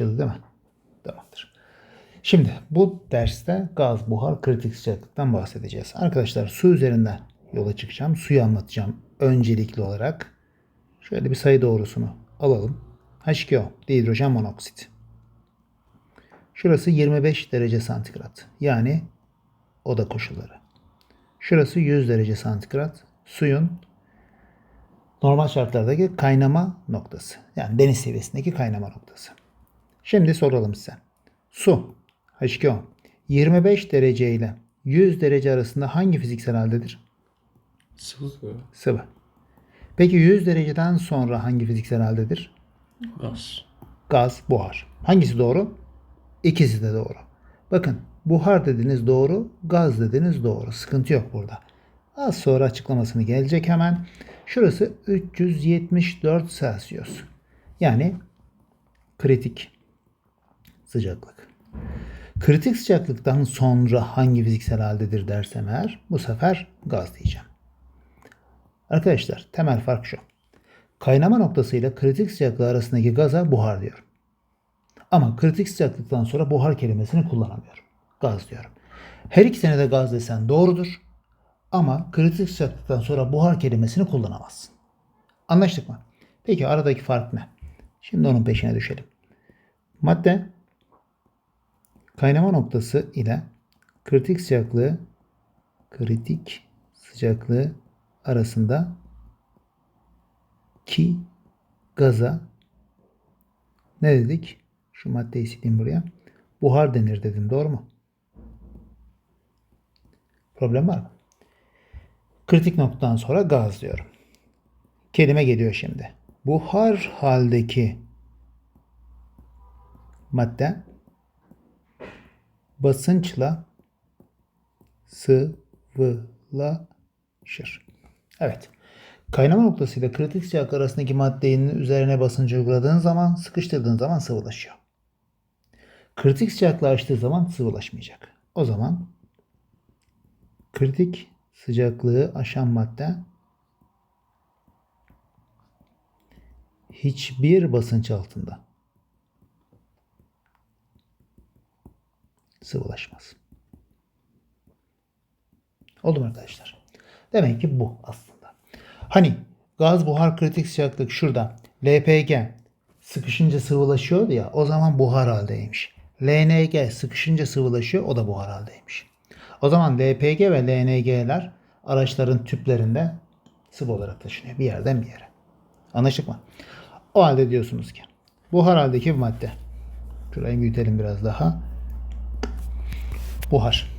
Anlaşıldı değil mi? Tamamdır. Şimdi bu derste gaz, buhar, kritik sıcaklıktan bahsedeceğiz. Arkadaşlar su üzerinden yola çıkacağım. Suyu anlatacağım öncelikli olarak. Şöyle bir sayı doğrusunu alalım. H2O, dihidrojen monoksit. Şurası 25 derece santigrat. Yani oda koşulları. Şurası 100 derece santigrat. Suyun normal şartlardaki kaynama noktası. Yani deniz seviyesindeki kaynama noktası. Şimdi soralım size. Su, H2O, 25 derece ile 100 derece arasında hangi fiziksel haldedir? Sıvı. Sıvı. Peki 100 dereceden sonra hangi fiziksel haldedir? Gaz. Gaz, buhar. Hangisi doğru? İkisi de doğru. Bakın buhar dediniz doğru, gaz dediniz doğru. Sıkıntı yok burada. Az sonra açıklamasını gelecek hemen. Şurası 374 Celsius. Yani kritik sıcaklık. Kritik sıcaklıktan sonra hangi fiziksel haldedir dersem eğer bu sefer gaz diyeceğim. Arkadaşlar temel fark şu. Kaynama noktasıyla kritik sıcaklığı arasındaki gaza buhar diyorum. Ama kritik sıcaklıktan sonra buhar kelimesini kullanamıyorum. Gaz diyorum. Her ikisine de gaz desen doğrudur. Ama kritik sıcaklıktan sonra buhar kelimesini kullanamazsın. Anlaştık mı? Peki aradaki fark ne? Şimdi onun peşine düşelim. Madde kaynama noktası ile kritik sıcaklığı kritik sıcaklığı arasında ki gaza ne dedik? Şu maddeyi sileyim buraya. Buhar denir dedim. Doğru mu? Problem var mı? Kritik noktadan sonra gaz diyorum. Kelime geliyor şimdi. Buhar haldeki madde basınçla sıvılaşır. Evet. Kaynama noktasıyla kritik sıcaklık arasındaki maddenin üzerine basıncı uyguladığın zaman, sıkıştırdığın zaman sıvılaşıyor. Kritik sıcaklığı açtığı zaman sıvılaşmayacak. O zaman kritik sıcaklığı aşan madde hiçbir basınç altında sıvılaşmaz. Oldu mu arkadaşlar? Demek ki bu aslında. Hani gaz buhar kritik sıcaklık şurada. LPG sıkışınca sıvılaşıyor ya o zaman buhar haldeymiş. LNG sıkışınca sıvılaşıyor o da buhar haldeymiş. O zaman LPG ve LNG'ler araçların tüplerinde sıvı olarak taşınıyor bir yerden bir yere. Anlaştık mı? O halde diyorsunuz ki buhar haldeki bir madde. Şurayı büyütelim biraz daha. Buhar.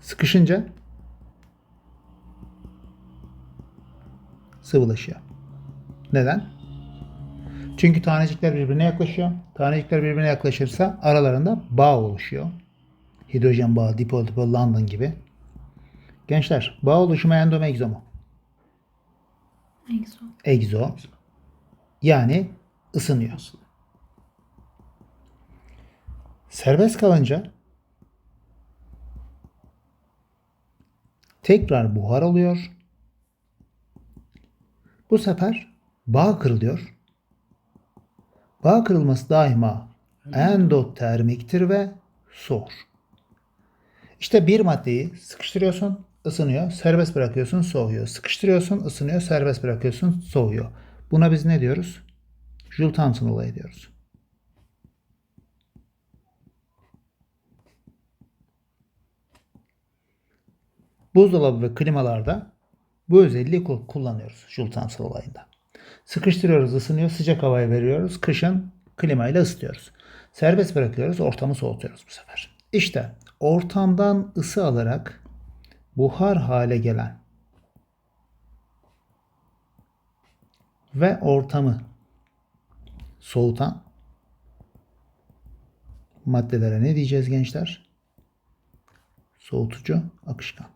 Sıkışınca sıvılaşıyor. Neden? Çünkü tanecikler birbirine yaklaşıyor. Tanecikler birbirine yaklaşırsa aralarında bağ oluşuyor. Hidrojen bağı, dipol dipol London gibi. Gençler, bağ oluşumu endo mu egzo mu? Egzo. Egzo. Yani ısınıyor. Nasıl? Serbest kalınca tekrar buhar oluyor. Bu sefer bağ kırılıyor. Bağ kırılması daima endotermiktir ve soğur. İşte bir maddeyi sıkıştırıyorsun, ısınıyor, serbest bırakıyorsun, soğuyor. Sıkıştırıyorsun, ısınıyor, serbest bırakıyorsun, soğuyor. Buna biz ne diyoruz? Joule Thomson olayı diyoruz. Buzdolabı ve klimalarda bu özelliği ku- kullanıyoruz Joule Thomson olayında. Sıkıştırıyoruz, ısınıyor, sıcak havayı veriyoruz. Kışın klimayla ısıtıyoruz. Serbest bırakıyoruz, ortamı soğutuyoruz bu sefer. İşte ortamdan ısı alarak buhar hale gelen ve ortamı soğutan maddelere ne diyeceğiz gençler? Soğutucu akışkan.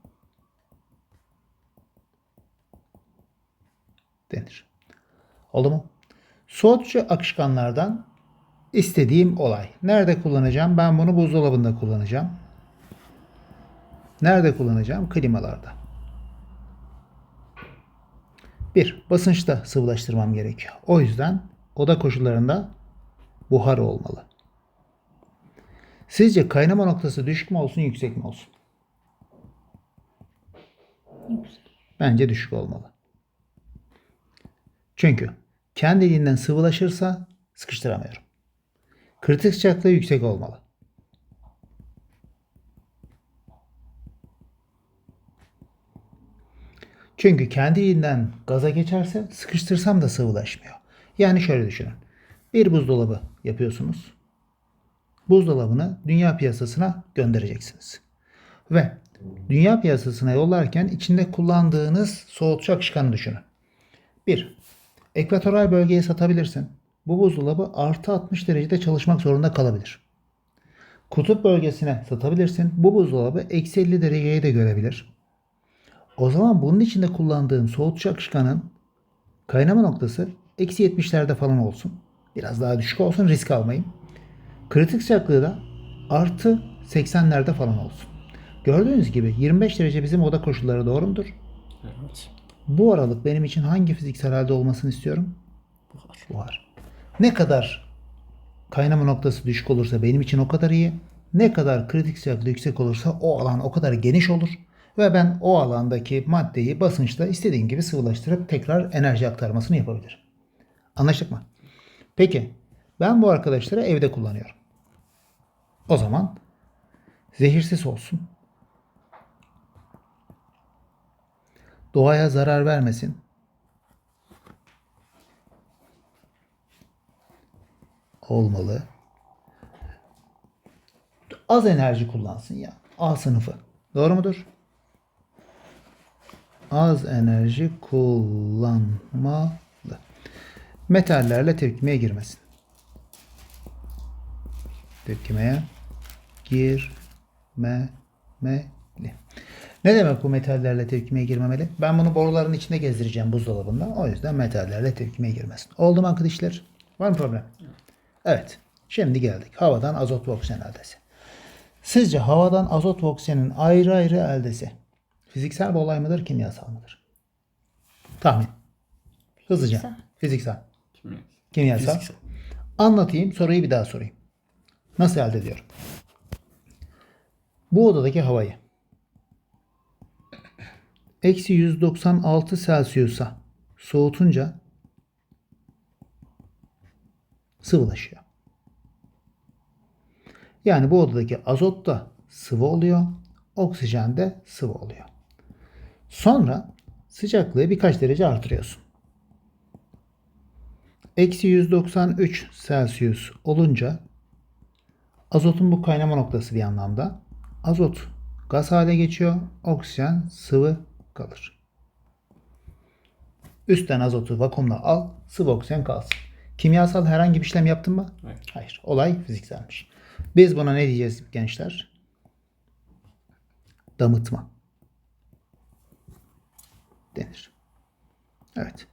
Denir. Oldu mu? Soğutucu akışkanlardan istediğim olay. Nerede kullanacağım? Ben bunu buzdolabında kullanacağım. Nerede kullanacağım? Klimalarda. Bir, basınçta sıvılaştırmam gerekiyor. O yüzden oda koşullarında buhar olmalı. Sizce kaynama noktası düşük mü olsun yüksek mi olsun? Bence düşük olmalı. Çünkü kendiliğinden sıvılaşırsa sıkıştıramıyorum. Kritik sıcaklığı yüksek olmalı. Çünkü kendiliğinden gaza geçerse sıkıştırsam da sıvılaşmıyor. Yani şöyle düşünün. Bir buzdolabı yapıyorsunuz. Buzdolabını dünya piyasasına göndereceksiniz. Ve dünya piyasasına yollarken içinde kullandığınız soğutucu akışkanı düşünün. 1. Ekvatoral bölgeye satabilirsin. Bu buzdolabı artı 60 derecede çalışmak zorunda kalabilir. Kutup bölgesine satabilirsin. Bu buzdolabı eksi 50 dereceye de görebilir. O zaman bunun içinde kullandığım soğutucu akışkanın kaynama noktası eksi 70'lerde falan olsun. Biraz daha düşük olsun risk almayayım. Kritik sıcaklığı da artı 80'lerde falan olsun. Gördüğünüz gibi 25 derece bizim oda koşulları doğru mudur? Evet. Bu aralık benim için hangi fiziksel halde olmasını istiyorum? Buhar. Buhar. Ne kadar kaynama noktası düşük olursa benim için o kadar iyi. Ne kadar kritik sıcaklığı yüksek olursa o alan o kadar geniş olur. Ve ben o alandaki maddeyi basınçla istediğim gibi sıvılaştırıp tekrar enerji aktarmasını yapabilirim. Anlaştık mı? Peki ben bu arkadaşları evde kullanıyorum. O zaman zehirsiz olsun. Doğaya zarar vermesin. olmalı. Az enerji kullansın ya. A sınıfı. Doğru mudur? Az enerji kullanmalı. Metallerle tepkimeye girmesin. Tepkimeye girmemeli. Ne demek bu metallerle tepkimeye girmemeli? Ben bunu boruların içinde gezdireceğim buzdolabında. O yüzden metallerle tepkimeye girmesin. Oldu mu arkadaşlar? Var mı problem? Evet. Şimdi geldik. Havadan azot ve oksijen eldesi. Sizce havadan azot ve oksijenin ayrı ayrı eldesi fiziksel bir olay mıdır, kimyasal mıdır? Tahmin. Hızlıca. Fiziksel. Fiziksel. Kimya. Kimyasal. Fiziksel. Anlatayım, soruyu bir daha sorayım. Nasıl elde ediyorum? Bu odadaki havayı eksi 196 Celsius'a soğutunca sıvılaşıyor. Yani bu odadaki azot da sıvı oluyor, oksijen de sıvı oluyor. Sonra sıcaklığı birkaç derece artırıyorsun. Eksi 193 Celsius olunca azotun bu kaynama noktası bir anlamda. Azot gaz hale geçiyor, oksijen sıvı kalır. Üstten azotu vakumla al, sıvı oksijen kalsın. Kimyasal herhangi bir işlem yaptın mı? Hayır. Hayır. Olay fizikselmiş. Biz buna ne diyeceğiz gençler? Damıtma. Denir. Evet.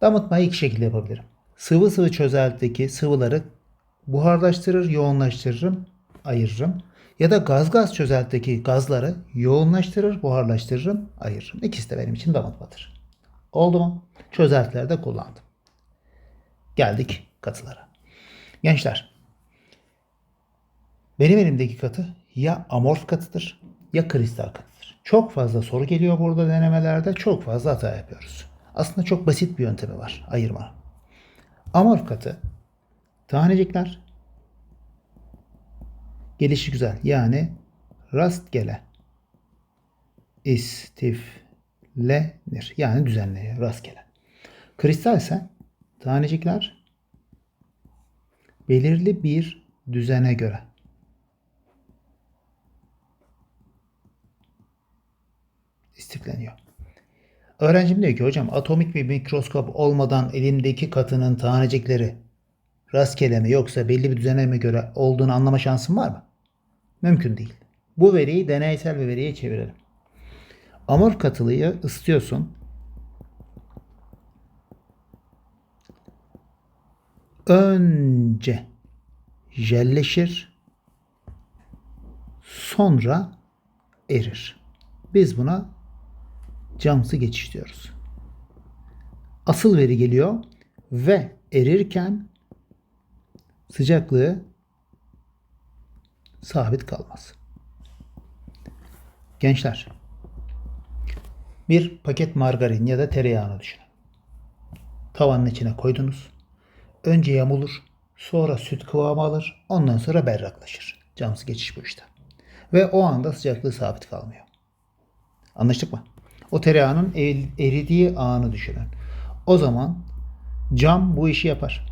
Damıtmayı iki şekilde yapabilirim. Sıvı sıvı çözeltideki sıvıları buharlaştırır, yoğunlaştırırım, ayırırım. Ya da gaz gaz çözeltideki gazları yoğunlaştırır, buharlaştırırım, ayırırım. İkisi de benim için damıtmadır. Oldu mu? Çözeltilerde kullandım. Geldik katılara. Gençler, benim elimdeki katı ya amorf katıdır ya kristal katıdır. Çok fazla soru geliyor burada denemelerde. Çok fazla hata yapıyoruz. Aslında çok basit bir yöntemi var ayırma. Amorf katı tanecikler gelişi güzel yani rastgele istiflenir. Yani düzenleniyor rastgele. Kristal ise tanecikler belirli bir düzene göre istifleniyor. Öğrencim diyor ki hocam atomik bir mikroskop olmadan elimdeki katının tanecikleri rastgele mi yoksa belli bir düzene mi göre olduğunu anlama şansın var mı? Mümkün değil. Bu veriyi deneysel bir veriye çevirelim. Amorf katılıyı ısıtıyorsun. Önce jelleşir, sonra erir. Biz buna camsı geçiş diyoruz. Asıl veri geliyor ve erirken sıcaklığı sabit kalmaz. Gençler, bir paket margarin ya da tereyağını düşünün. Tavanın içine koydunuz. Önce yamulur, sonra süt kıvamı alır, ondan sonra berraklaşır. Camsız geçiş bu işte. Ve o anda sıcaklığı sabit kalmıyor. Anlaştık mı? O tereyağının eridiği anı düşünün. O zaman cam bu işi yapar.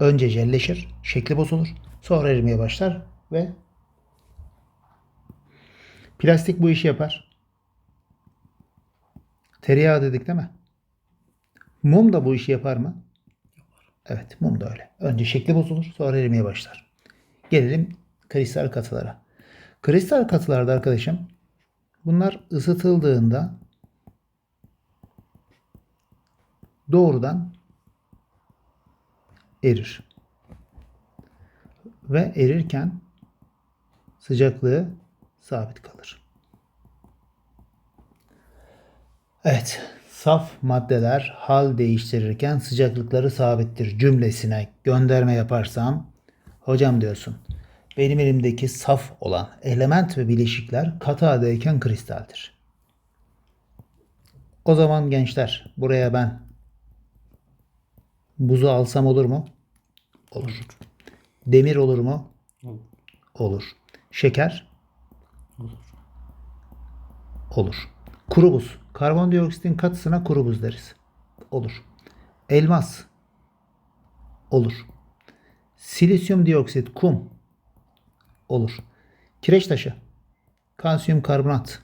Önce jelleşir, şekli bozulur, sonra erimeye başlar ve plastik bu işi yapar. Tereyağı dedik değil mi? Mum da bu işi yapar mı? Evet, mum da öyle. Önce şekli bozulur, sonra erimeye başlar. Gelelim kristal katılara. Kristal katılarda arkadaşım bunlar ısıtıldığında doğrudan erir. Ve erirken sıcaklığı sabit kalır. Evet, saf maddeler hal değiştirirken sıcaklıkları sabittir cümlesine gönderme yaparsam hocam diyorsun benim elimdeki saf olan element ve bileşikler katı haldeyken kristaldir. O zaman gençler buraya ben buzu alsam olur mu? Olur. Demir olur mu? Olur. Olur. Şeker? Olur. Olur. Kuru buz. Karbondioksitin katısına kuru buz deriz. Olur. Elmas? Olur. Silisyum dioksit, kum? Olur. Kireç taşı? Kalsiyum karbonat.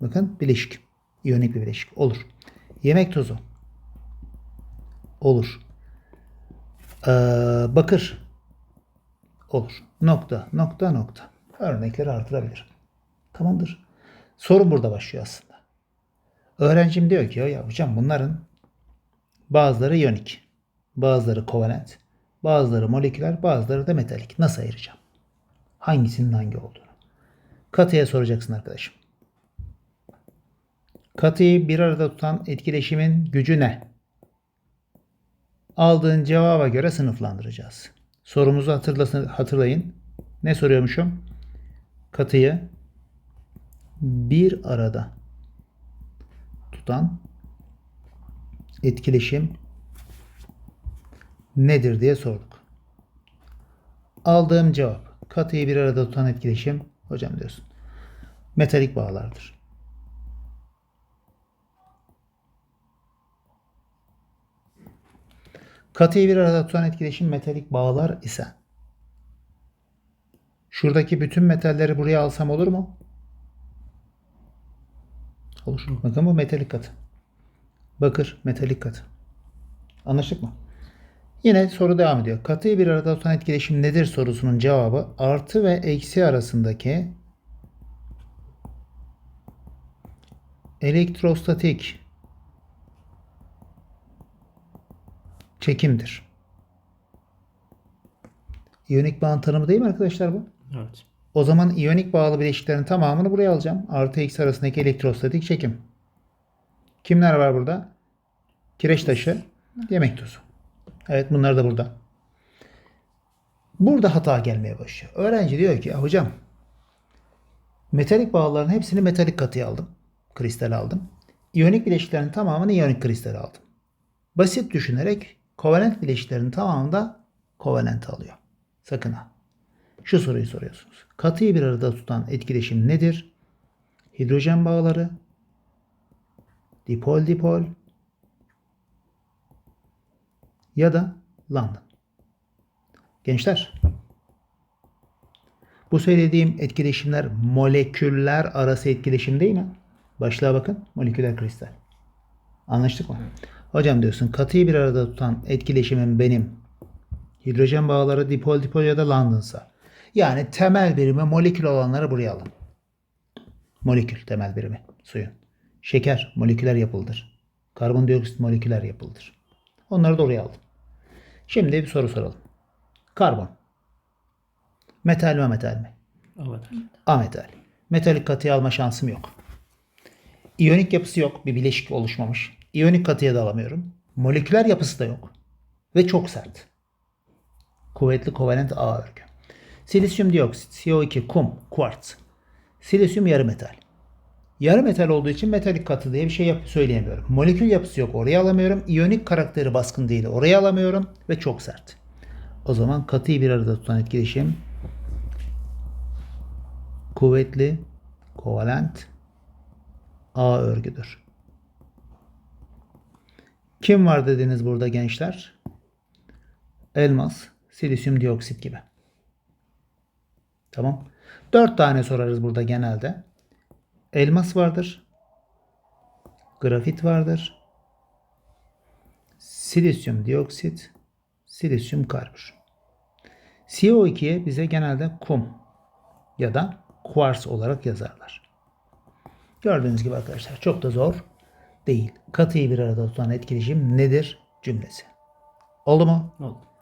Bakın bileşik. İyonik bir bileşik. Olur. Yemek tozu? Olur. Ee, bakır? Olur. Nokta, nokta, nokta. Örnekleri artırabilirim. Tamamdır. Sorun burada başlıyor aslında. Öğrencim diyor ki ya hocam bunların bazıları iyonik, bazıları kovalent, bazıları moleküler, bazıları da metalik. Nasıl ayıracağım? Hangisinin hangi olduğunu. Katıya soracaksın arkadaşım. Katıyı bir arada tutan etkileşimin gücü ne? Aldığın cevaba göre sınıflandıracağız. Sorumuzu hatırlasın, hatırlayın. Ne soruyormuşum? Katıyı bir arada tutan etkileşim nedir diye sorduk. Aldığım cevap katıyı bir arada tutan etkileşim hocam diyorsun. Metalik bağlardır. Katıyı bir arada tutan etkileşim metalik bağlar ise şuradaki bütün metalleri buraya alsam olur mu? Olur. Bakın bu metalik katı. Bakır metalik katı. Anlaştık mı? Yine soru devam ediyor. Katıyı bir arada tutan etkileşim nedir sorusunun cevabı artı ve eksi arasındaki elektrostatik çekimdir. İyonik bağın tanımı değil mi arkadaşlar bu? Evet. O zaman iyonik bağlı bileşiklerin tamamını buraya alacağım. Artı eksi arasındaki elektrostatik çekim. Kimler var burada? Kireç taşı, yemek tozu. Evet bunlar da burada. Burada hata gelmeye başlıyor. Öğrenci diyor ki "Ya hocam metalik bağların hepsini metalik katıya aldım. Kristal aldım. İyonik bileşiklerin tamamını iyonik kristal aldım. Basit düşünerek kovalent bileşiklerin tamamını da kovalent alıyor. Sakın ha. Şu soruyu soruyorsunuz. Katıyı bir arada tutan etkileşim nedir? Hidrojen bağları, dipol dipol ya da London. Gençler, bu söylediğim etkileşimler moleküller arası etkileşim değil mi? Başlığa bakın. Moleküler kristal. Anlaştık mı? Hocam diyorsun katıyı bir arada tutan etkileşimin benim hidrojen bağları dipol dipol ya da London'sa. Yani temel birimi molekül olanları buraya alın. Molekül temel birimi suyun. Şeker moleküler yapılıdır. Karbondioksit moleküler yapılıdır. Onları da oraya aldım. Şimdi bir soru soralım. Karbon. Metal mi metal mi? Evet. Ametal. Metalik katıya alma şansım yok. İyonik yapısı yok. Bir bileşik oluşmamış. İyonik katıya da alamıyorum. Moleküler yapısı da yok. Ve çok sert. Kuvvetli kovalent ağ örgü. Silisyum dioksit, CO2, kum, kuartz. Silisyum yarı metal. Yarı metal olduğu için metalik katı diye bir şey yap söyleyemiyorum. Molekül yapısı yok oraya alamıyorum. İyonik karakteri baskın değil oraya alamıyorum. Ve çok sert. O zaman katıyı bir arada tutan etkileşim kuvvetli kovalent ağ örgüdür. Kim var dediniz burada gençler? Elmas, silisyum dioksit gibi. Tamam. Dört tane sorarız burada genelde. Elmas vardır. Grafit vardır. Silisyum dioksit, silisyum karbür. CO2'ye bize genelde kum ya da kuars olarak yazarlar. Gördüğünüz gibi arkadaşlar çok da zor değil. Katıyı bir arada tutan etkileşim nedir cümlesi. Oldu mu? Oldu.